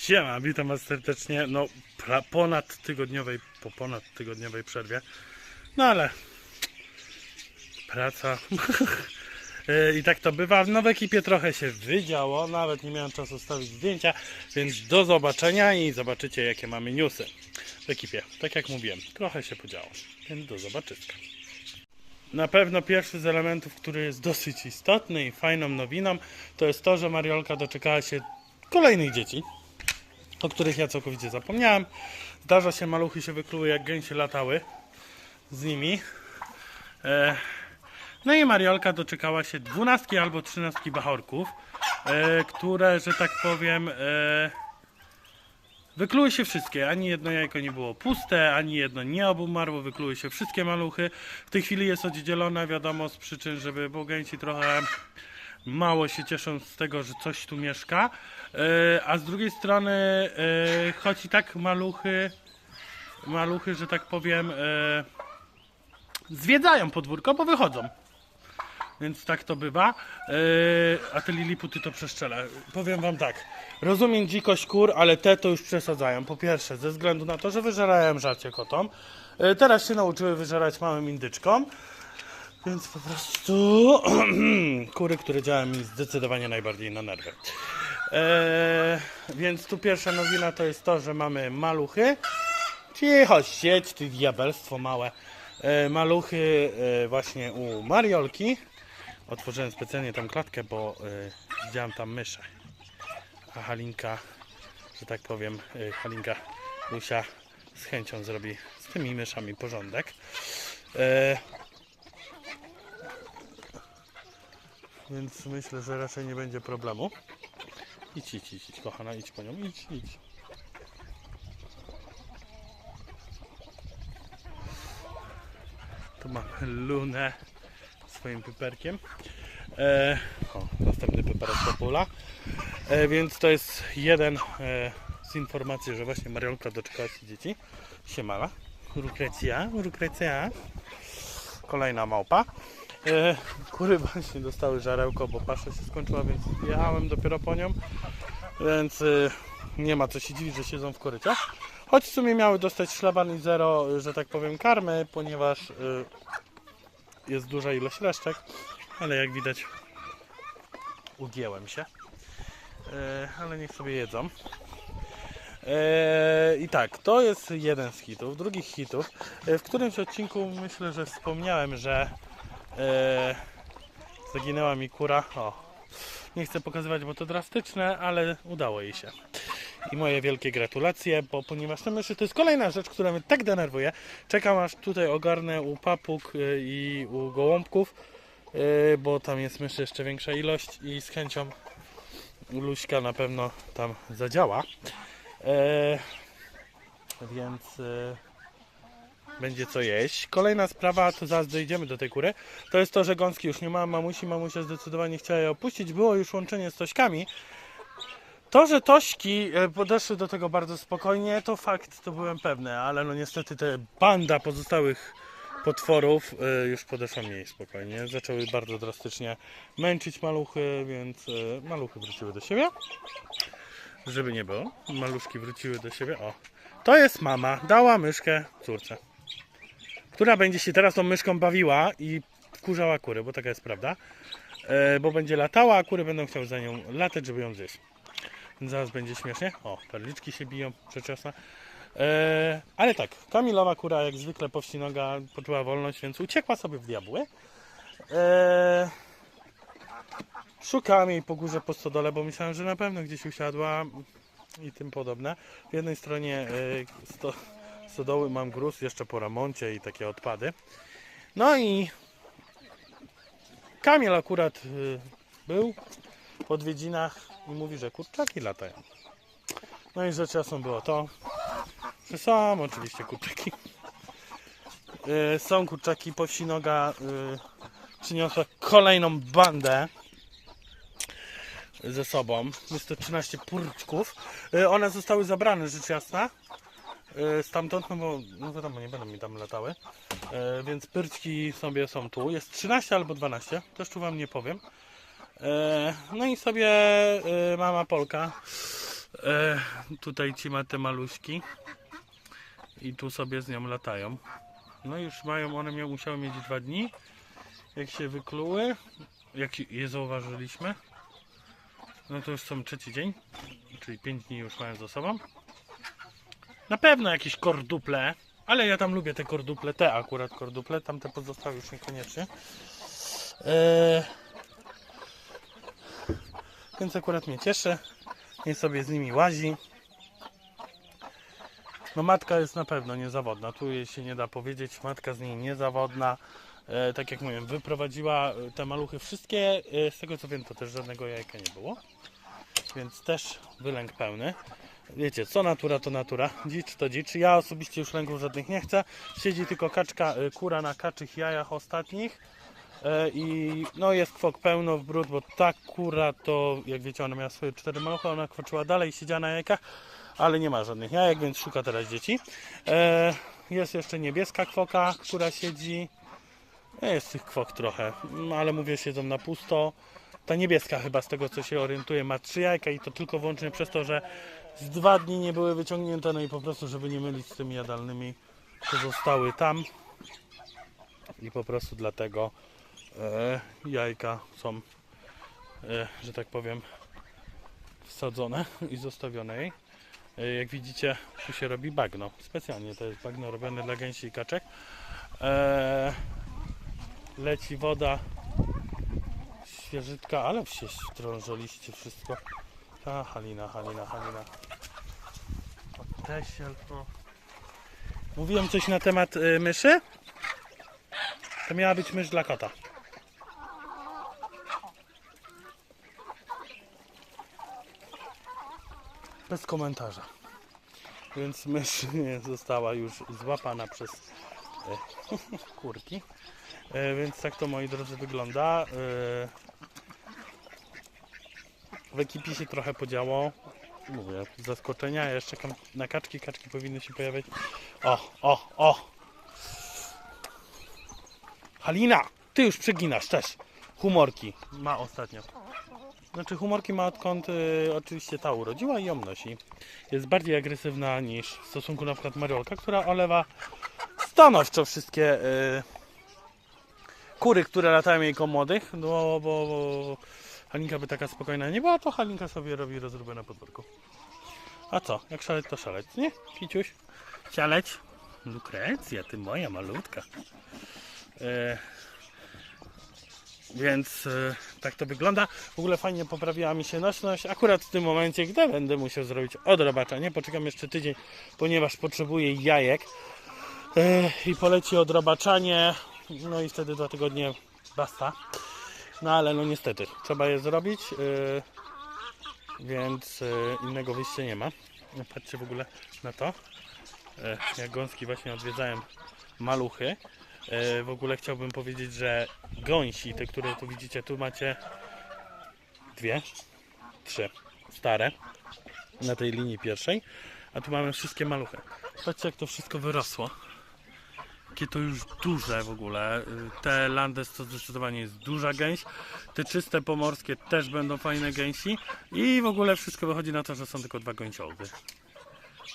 Siema, witam Was serdecznie. No, pra, ponad tygodniowej, po ponad tygodniowej przerwie. No ale praca. E, I tak to bywa. No w ekipie trochę się wydziało, nawet nie miałem czasu stawić zdjęcia, więc do zobaczenia i zobaczycie jakie mamy newsy w ekipie. Tak jak mówiłem, trochę się podziało, więc do zobaczyska. Na pewno pierwszy z elementów, który jest dosyć istotny i fajną nowiną, to jest to, że Mariolka doczekała się kolejnych dzieci, o których ja całkowicie zapomniałem. Zdarza się, maluchy się wykluły jak gęsie latały z nimi. E, no i Mariolka doczekała się dwunastki albo trzynastki bachorków, e, które, że tak powiem, e, Wykluły się wszystkie, ani jedno jajko nie było puste, ani jedno nie obumarło, wykluły się wszystkie maluchy. W tej chwili jest oddzielone, wiadomo, z przyczyn, żeby bogęci trochę mało się cieszą z tego, że coś tu mieszka. E, A z drugiej strony, e, choć i tak maluchy, maluchy, że tak powiem, e, zwiedzają podwórko, bo wychodzą. Więc tak to bywa. A te liliputy to przeszczele. Powiem wam tak. Rozumiem dzikość kur, ale te to już przesadzają. Po pierwsze, ze względu na to, że wyżerają żarcie kotom. Teraz się nauczyły wyżerać małym indyczkom. Więc po prostu kury, które działają mi zdecydowanie najbardziej na nerwy. Yy, więc tu pierwsza nowina to jest to, że mamy maluchy. Cicho, sieć, ty diabelstwo małe. E, maluchy e, właśnie u Mariolki. Otworzyłem specjalnie tam klatkę, bo e, widziałem tam myszę. A Halinka, że tak powiem, e, Halinka Lusia z chęcią zrobi z tymi myszami porządek. Więc myślę, że raczej nie będzie problemu. Idź, idź, idź, kochana, idź po nią, idź, idź. Tu mamy Lunę swoim pyperkiem. E, o, następny pyperek Popula. E, więc to jest jeden e, z informacji, że właśnie Mariolka doczekała się dzieci. Siemala. Lukrecja, Lukrecja. Kolejna małpa. E, kury właśnie dostały żarełko, bo pasza się skończyła, więc jechałem dopiero po nią. Więc e, nie ma co się dziwić, że siedzą w koryciach. Choć w sumie miały dostać szlaban i zero, że tak powiem, karmy, ponieważ y, jest duża ilość resztek, ale jak widać ugięłem się. E, ale niech sobie jedzą. E, I tak, to jest jeden z hitów. Drugich hitów, e, w którymś odcinku myślę, że wspomniałem, że e, zaginęła mi kura. O, nie chcę pokazywać, bo to drastyczne, ale udało jej się i moje wielkie gratulacje, bo ponieważ te myszy to jest kolejna rzecz, która mnie tak denerwuje. Czekam aż tutaj ogarnę u papug y, i u gołąbków, y, bo tam jest myszy jeszcze większa ilość i z chęcią Luśka na pewno tam zadziała. E, więc e, będzie co jeść. Kolejna sprawa, to zaraz dojdziemy do tej kury, to jest to, że gąski już nie ma mamusi. Mamusia zdecydowanie chciała je opuścić. Było już łączenie z Tośkami, to, że Tośki e, podeszły do tego bardzo spokojnie, to fakt, to byłem pewny, ale no niestety te banda pozostałych potworów e, już podeszła mniej spokojnie. Zaczęły bardzo drastycznie męczyć maluchy, więc e, maluchy wróciły do siebie. Żeby nie było, maluszki wróciły do siebie. O, to jest mama, dała myszkę córce, która będzie się teraz tą myszką bawiła i wkurzała kury, bo taka jest prawda. E, Bo będzie latała, a kury będą chciały za nią latać, żeby ją zjeść. Zaraz będzie śmiesznie. O, perliczki się biją, przeczesna. Eee, ale tak, Kamilowa kura jak zwykle powsinoga poczuła wolność, więc uciekła sobie w diabły. Eee, szukałem jej po górze po stodole, bo myślałem, że na pewno gdzieś usiadła i tym podobne. W jednej stronie e, sto, stodoły mam gruz jeszcze po remoncie i takie odpady. No i Kamil akurat y, był w odwiedzinach i mówi, że kurczaki latają. No i rzecz jasną było to, że są oczywiście kurczaki. Yy, są kurczaki, powsinoga yy, przyniosła kolejną bandę ze sobą. Jest to 13 purczków. One zostały zabrane, rzecz jasna. Yy, stamtąd, no bo no wiadomo, nie będą mi tam latały. Yy, więc pyrczki sobie są tu. Jest 13 albo 12, też tu wam nie powiem. E, No i sobie e, mama Polka E, tutaj ci ma te maluśki i tu sobie z nią latają. No już mają, one miały, musiały mieć dwa dni. Jak się wykluły, jak je zauważyliśmy, no to już są trzeci dzień, czyli 5 dni już mają za sobą. Na pewno jakieś korduple, ale ja tam lubię te korduple, te akurat korduple, tamte pozostałe już niekoniecznie. Eee, więc akurat mnie cieszy. Niech sobie z nimi łazi. No matka jest na pewno niezawodna, tu jej się nie da powiedzieć, matka z niej niezawodna. E, tak jak mówiłem, wyprowadziła e, te maluchy wszystkie, e, z tego co wiem to też żadnego jajka nie było. Więc też wylęk pełny. Wiecie, co natura to natura, dzicz to dzicz. Ja osobiście już lęków żadnych nie chcę. Siedzi tylko kaczka, e, kura na kaczych jajach ostatnich. E, I no jest kwok pełno w brud, bo ta kura to, jak wiecie, ona miała swoje cztery maluchy, ona kwoczyła dalej, siedziała na jajkach, ale nie ma żadnych jajek, więc szuka teraz dzieci. E, jest jeszcze niebieska kwoka, która siedzi. E, Jest tych kwok trochę, mm, ale mówię, siedzą na pusto. Ta niebieska chyba z tego co się orientuję ma trzy jajka i to tylko wyłącznie przez to, że z dwa dni nie były wyciągnięte, no i po prostu, żeby nie mylić z tymi jadalnymi, to zostały tam. I po prostu dlatego e, jajka są, e, że tak powiem, wsadzone i zostawione jej. Jak widzicie, tu się robi bagno. Specjalnie to jest bagno robione dla gęsi i kaczek. E, leci woda świeżytka, ale się strążoliście wszystko. A, Halina, Halina, Halina. O, Tesiel, o. Mówiłem coś na temat y, myszy? To miała być mysz dla kota. Bez komentarza. Więc mysz nie została już złapana przez e, kurki. E, więc tak to moi drodzy wygląda. E, w ekipie się trochę podziało. Mówię, zaskoczenia. Ja jeszcze na kaczki. Kaczki powinny się pojawiać. O, o, o! Halina! Ty już przeginasz też. Humorki ma ostatnio. Znaczy humorki ma odkąd y, oczywiście ta urodziła i ją nosi. Jest bardziej agresywna niż w stosunku na przykład Mariolka, która olewa stanowczo wszystkie y, kury, które latają jej koło młodych, no bo, bo Halinka by taka spokojna nie była, to Halinka sobie robi rozróbę na podwórku. A co? Jak szaleć, to szaleć, nie? Kiciuś? Sialeć? Lukrecja, ty moja malutka. E, więc e, tak to wygląda. W ogóle fajnie poprawiła mi się nośność. Akurat w tym momencie, gdy będę musiał zrobić odrobaczenie, poczekam jeszcze tydzień, ponieważ potrzebuję jajek. E, I poleci odrobaczanie. No i wtedy dwa tygodnie basta. No ale no niestety, trzeba je zrobić. e, więc e, innego wyjścia nie ma. Patrzcie w ogóle na to. E, Jak gąski właśnie odwiedzałem maluchy. E, W ogóle chciałbym powiedzieć, że gąsi, te które tu widzicie, tu macie dwie, trzy stare na tej linii pierwszej, a tu mamy wszystkie maluchy. Patrzcie jak to wszystko wyrosło. Jakie to już duże w ogóle. Y, Te Landes to zdecydowanie jest duża gęś. Te czyste pomorskie też będą fajne gęsi. I w ogóle wszystko wychodzi na to, że są tylko dwa gąsioły.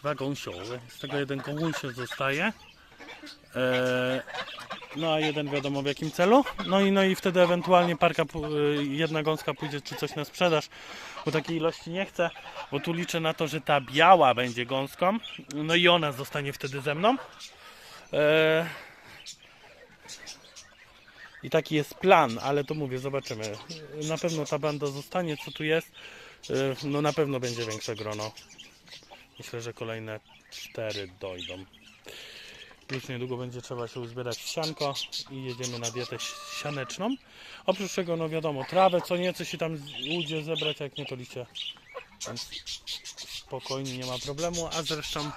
Dwa gąsioły. Z tego jeden gąsior zostaje. Eee, no a jeden wiadomo w jakim celu. No i, no i wtedy ewentualnie parka, y, jedna gąska pójdzie czy coś na sprzedaż, bo takiej ilości nie chcę, bo tu liczę na to, że ta biała będzie gąską, no i ona zostanie wtedy ze mną. Eee, I taki jest plan, ale to mówię, zobaczymy. Na pewno ta banda zostanie, co tu jest. Eee, No na pewno będzie większe grono. Myślę, że kolejne cztery dojdą. Już niedługo będzie trzeba się uzbierać w sianko i jedziemy na dietę sianeczną. Oprócz czego, no wiadomo, trawę co nieco się tam ludzie zebrać, jak nie to liście. Więc spokojnie, nie ma problemu. A zresztą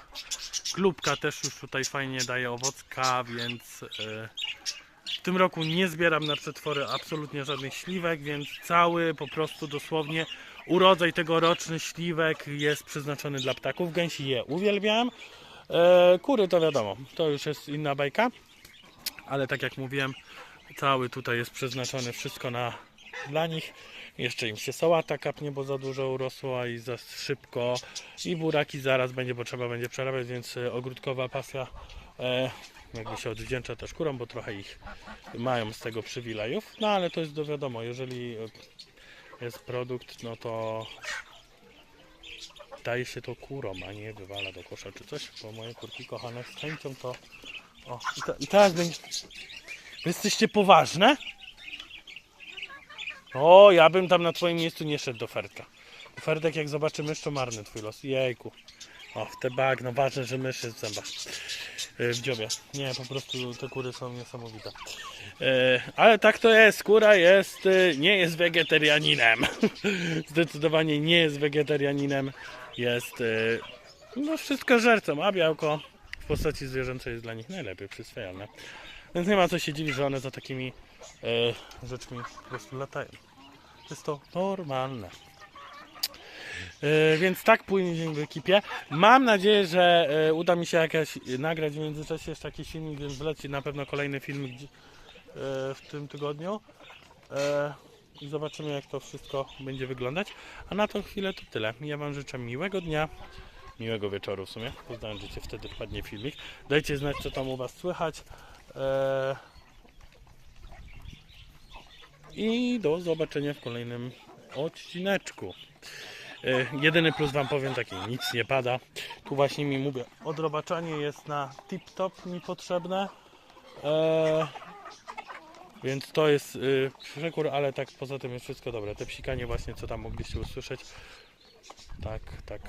klubka też już tutaj fajnie daje owocka, więc e, w tym roku nie zbieram na przetwory absolutnie żadnych śliwek, więc cały po prostu dosłownie urodzaj tegoroczny śliwek jest przeznaczony dla ptaków. Gęsi je uwielbiam. E, kury to wiadomo, to już jest inna bajka, ale tak jak mówiłem, cały tutaj jest przeznaczony wszystko na dla nich. Jeszcze im się sałata kapnie, bo za dużo urosła i za szybko. I buraki zaraz będzie, bo trzeba będzie przerabiać, więc e, ogródkowa pasja e, jakby się odwdzięcza też kurom, bo trochę ich mają z tego przywilejów. No ale to jest do wiadomo, jeżeli e, jest produkt, no to daje się to kurom, a nie wywala do kosza czy coś, bo moje kurki kochane z chęcią to... O, i, i teraz będzie... Wy jesteście poważne? O, ja bym tam na twoim miejscu nie szedł do Fertka. Ferdek jak zobaczy mysz, to marny twój los. Jejku. O, te bagno, ważne, że mysz jest w zębach. Yy, W dziobie. Nie, po prostu te kury są niesamowite. Yy, Ale tak to jest, kura jest, yy, nie jest wegetarianinem. Zdecydowanie nie jest wegetarianinem. Jest, yy, no wszystko żercą, a białko w postaci zwierzęcej jest dla nich najlepiej przyswajalne. Więc nie ma co się dziwić, że one za takimi yy, rzeczmi po prostu latają. Jest to normalne. Yy, więc tak płynie dzień w ekipie. Mam nadzieję, że yy, uda mi się jakaś nagrać w międzyczasie jeszcze jakiś filmik, więc wleci na pewno kolejny filmik yy, w tym tygodniu. I zobaczymy jak to wszystko będzie wyglądać. A na tą chwilę to tyle. Ja Wam życzę miłego dnia, miłego wieczoru w sumie. Poznałem, że wtedy wpadnie filmik. Dajcie znać co tam u Was słychać. I do zobaczenia w kolejnym odcineczku. E, Jedyny plus wam powiem taki, nic nie pada. Tu właśnie mi mówię, odrobaczanie jest na tip-top mi potrzebne. E, więc to jest y, przekór, ale tak poza tym jest wszystko dobre. Te psikanie właśnie, co tam mogliście usłyszeć, tak, tak,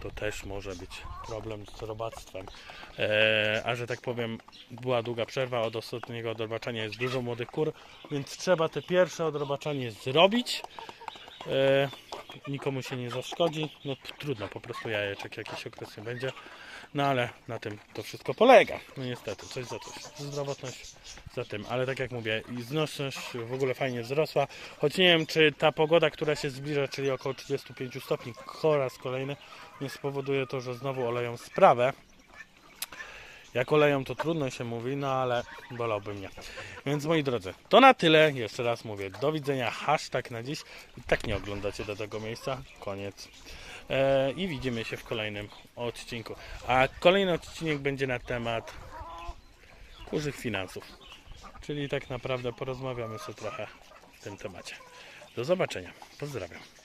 to też może być problem z robactwem. E, a że tak powiem, była długa przerwa od ostatniego odrobaczania, jest dużo młodych kur, więc trzeba te pierwsze odrobaczanie zrobić. E, nikomu się nie zaszkodzi. No trudno, po prostu jajeczek jakiś okres nie będzie. No ale na tym to wszystko polega. No niestety, coś za coś. Zdrowotność za tym, ale tak jak mówię, znośność w ogóle fajnie wzrosła. Choć nie wiem, czy ta pogoda, która się zbliża, czyli około 35 stopni, po raz kolejny, nie spowoduje to, że znowu oleją sprawę. Jak oleją to trudno się mówi, no ale bolałby mnie. Więc moi drodzy, to na tyle. Jeszcze raz mówię, do widzenia, hashtag na dziś. I tak nie oglądacie do tego miejsca. Koniec. E, I widzimy się w kolejnym odcinku. A kolejny odcinek będzie na temat kurzych finansów. Czyli tak naprawdę porozmawiamy sobie trochę w tym temacie. Do zobaczenia. Pozdrawiam.